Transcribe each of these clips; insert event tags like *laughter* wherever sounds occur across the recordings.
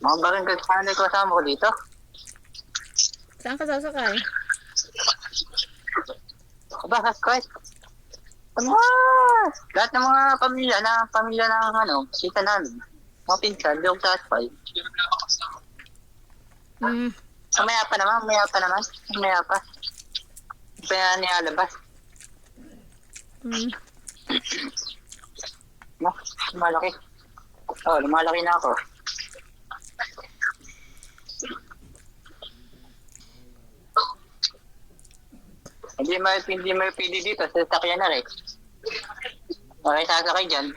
Mga barangay sana ko kasama ko dito. Saan ka sasakay? Aba, Christ. Ano? Lahat ng mga pamilya na pamilya ng ano, kita namin. Mga pinsan, yung taas pa. Hmm. Mamaya pa naman, mamaya pa naman. Mamaya pa. Kaya nilalabas. Hmm. No, lumalaki. Oh, lumalaki na ako. Hindi mo, hindi mo pili dito, sa sakyan na rin. Okay, sasakay dyan.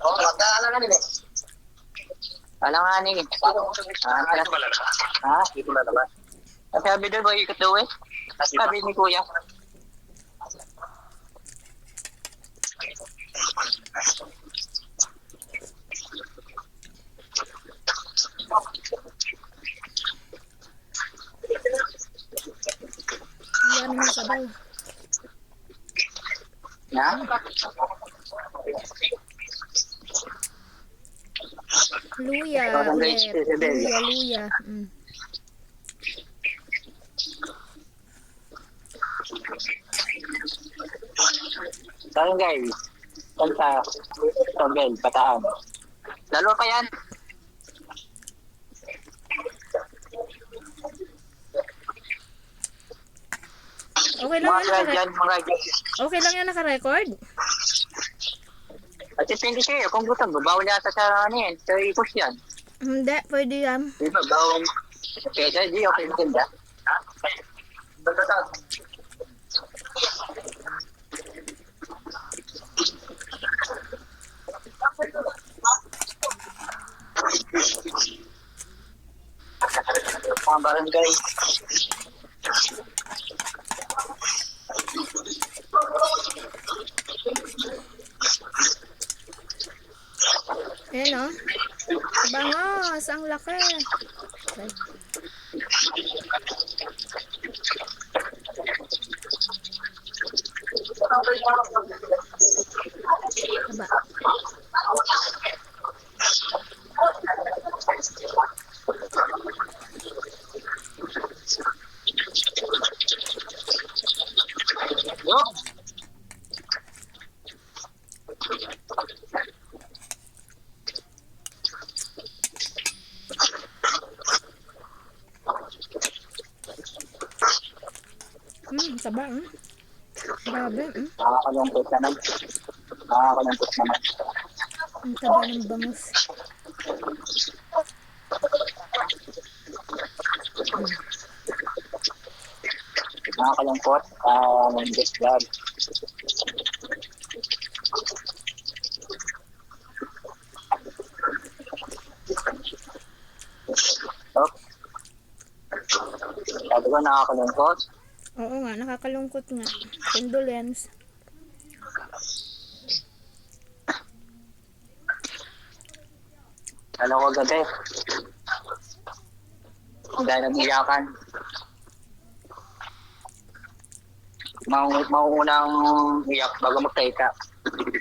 Oo, magkakala na nila. Alam nga ni. Ah, ha? Naman. Ang Sabi doon, ba ikot daw eh. Sabi ni Kuya. Yan na sabay. Na? Luya, iya, Luya, Luya. Mm. Barangay. Kanta. Togel, Bataan. Lalo pa yan. Okay lang Mga yan guard naka yan, mga guard. Okay lang yan naka-record? At depende sa'yo, kung gusto mo, bawal yata sa ano yan, sa ikos yan. Hindi, pwede yan. Di ba, bawal. Kaya di, okay maganda. Ha? Basta Mga barangay. Ayan o. Bangos, ang laki. Okay. Aba. Hmm, saba. Hmm. Grabe. Hmm. Nakakalungkot naman. Nakakalungkot naman. Ang taba ng bangus. Nakakalungkot. Um, just love. Oh. Sabi ko nakakalungkot. Oo nga, nakakalungkot nga. Condolence. Ano ko gabi? Dahil nag-iyakan. Mau mauunang iyak bago magteka. Buti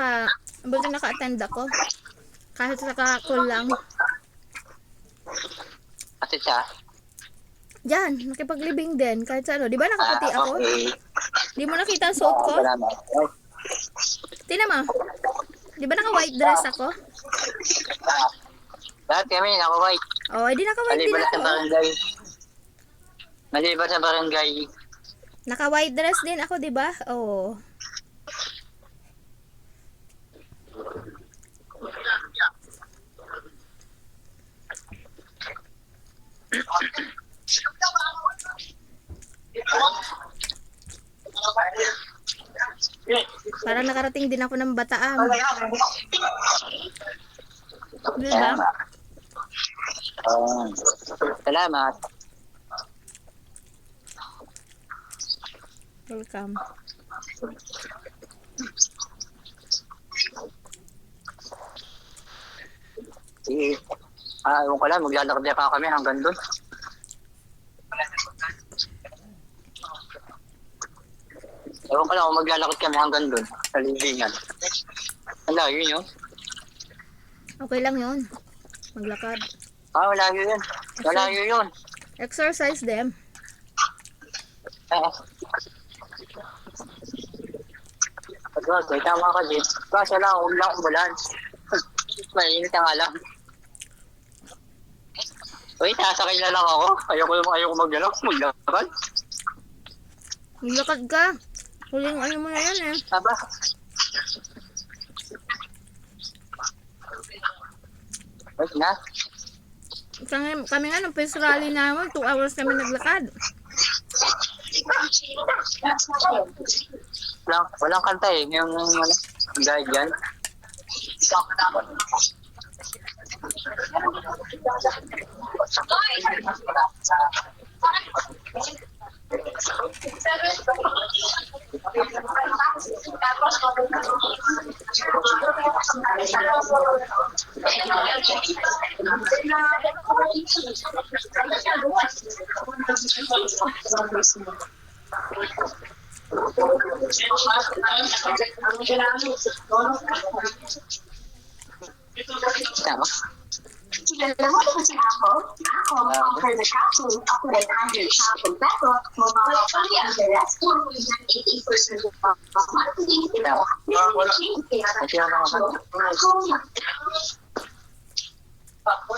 naka, buti naka-attend ako. Kahit sa call lang. Kasi siya. Diyan, nakipaglibing din. Kahit sa ano. Di ba nakaputi ah, ako? okay. Di mo nakita ang suot ko? Tina mo. Di ba naka-white dress ako? Lahat kami naka-white. Oo, oh, di naka-white din ako. Maliban sa barangay. Naka-white dress din ako, di ba? Oo. Parang nakarating din ako ng bataan. Di ba? Tama. Oh. Salamat. Welcome. Eh, ah, ewan ko lang, maglalakad na pa kami hanggang doon. Ewan ko lang kung maglalakad kami hanggang doon, sa libingan. Wala, yun yun. Okay lang yun. Maglakad. Ah, wala yun yun. Wala yun yun. Exercise them. Ah. Pagkas, may tama ka din. Kaso lang, huwag lang umulan. *laughs* Mainit na nga lang. Uy, sasakay na lang ako. Ayoko, ayoko maglalak, maglakad. Maglakad ka. Huling ano mo na yan eh. Aba. Wait na. Kami, kami nga nung first rally namin, 2 hours kami naglakad. Walang, walang kanta eh. Yung, ano, guide yan. Estamos. Tama. Alam mo kasi ako, ako mag-offer the shopping, ako rin under shopping. Pero, mababali ang the rest, puro yan 80% of marketing. Tama. Kasi ano naman. Ako,